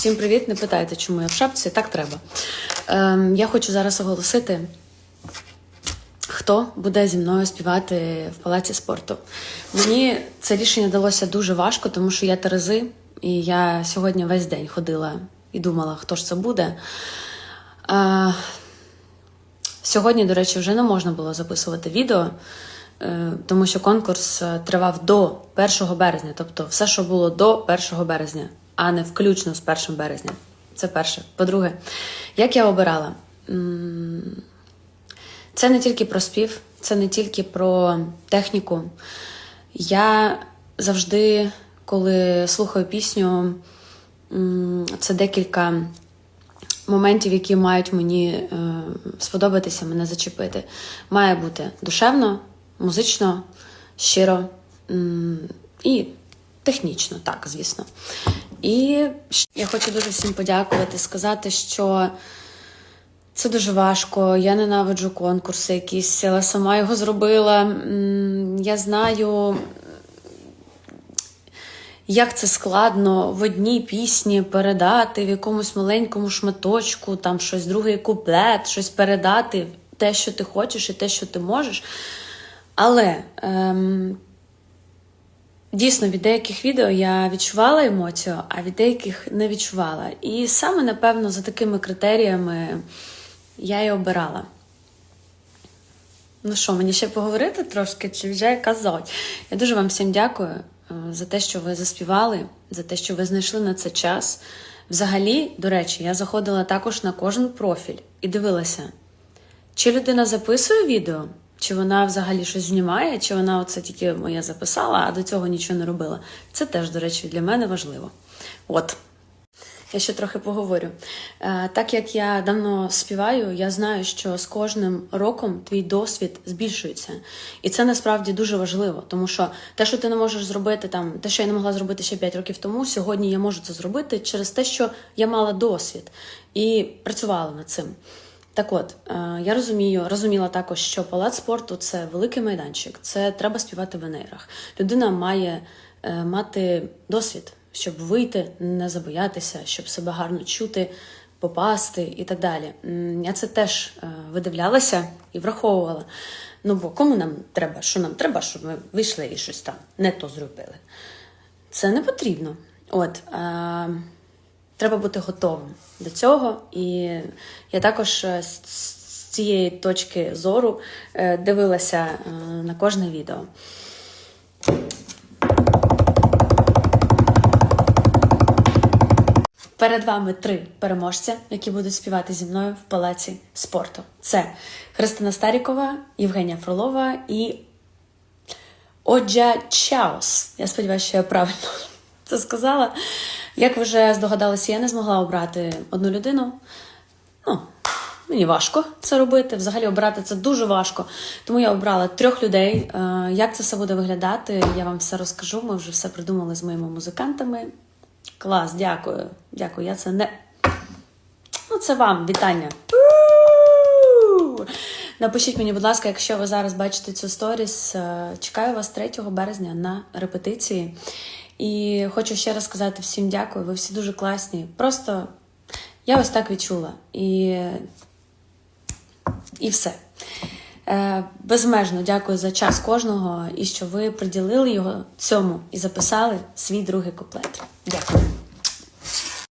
Всім привіт! Не питайте, чому я в шапці, так треба. Ем, я хочу зараз оголосити, хто буде зі мною співати в палаці спорту. Мені це рішення далося дуже важко, тому що я Терези, і я сьогодні весь день ходила і думала, хто ж це буде. Е, Сьогодні, до речі, вже не можна було записувати відео, е, тому що конкурс е, тривав до 1 березня, тобто все, що було до 1 березня, а не включно з 1 березня. Це перше. По-друге, як я обирала? Це не тільки про спів, це не тільки про техніку. Я завжди, коли слухаю пісню, це декілька моментів, які мають мені е, сподобатися, мене зачепити. Має бути душевно, музично, щиро і технічно, так, звісно. І я хочу дуже всім подякувати, сказати, що це дуже важко. Я ненавиджу конкурси якісь, але сама його зробила. Я знаю, як це складно в одній пісні передати в якомусь маленькому шматочку, там щось другий куплет, щось передати, те, що ти хочеш, і те, що ти можеш. Але ем, дійсно від деяких відео я відчувала емоцію, а від деяких не відчувала. І саме, напевно, за такими критеріями я і обирала. Ну що, мені ще поговорити трошки, чи вже казати? Я дуже вам всім дякую е, за те, що ви заспівали, за те, що ви знайшли на це час. Взагалі, до речі, я заходила також на кожен профіль і дивилася, чи людина записує відео, чи вона взагалі щось знімає, чи вона оце тільки моє записала, а до цього нічого не робила. Це теж, до речі, для мене важливо. От. Я ще трохи поговорю. Е, Так як я давно співаю, я знаю, що з кожним роком твій досвід збільшується. І це насправді дуже важливо, тому що те, що ти не можеш зробити, там, те, що я не могла зробити ще 5 років тому, сьогодні я можу це зробити через те, що я мала досвід і працювала над цим. Так от, е, я розумію, розуміла також, що палац спорту це великий майданчик, це треба співати в енерах. Людина має е, мати досвід, щоб вийти, не забоятися, щоб себе гарно чути, попасти і так далі. Я це теж е, видивлялася і враховувала. Ну бо кому нам треба? Що нам треба, щоб ми вийшли і щось там не то зробили? Це не потрібно. От. Треба бути готовим до цього. І я також е, з з цієї точки зору е, дивилася е, на кожне відео. Перед вами три переможця, які будуть співати зі мною в палаці спорту. Це Христина Старікова, Євгенія Фролова і Оджа Чаус. Я сподіваюся, що я правильно це сказала. Як ви вже здогадалися, я не змогла обрати одну людину. Ну, мені важко це робити. Взагалі обрати це дуже важко. Тому я обрала трьох людей. Е, Як це все буде виглядати, я вам все розкажу. Ми вже все придумали з моїми музикантами. Клас, дякую. Дякую. Я це не. Ну, це вам вітання. Напишіть мені, будь ласка, якщо ви зараз бачите цю сторіс, е, чекаю вас 3 березня на репетиції. І хочу ще раз сказати всім дякую. Ви всі дуже класні. Просто я ось так відчула. І, і все. Е, Безмежно дякую за час кожного і що ви приділили його цьому і записали свій другий куплет. Дякую.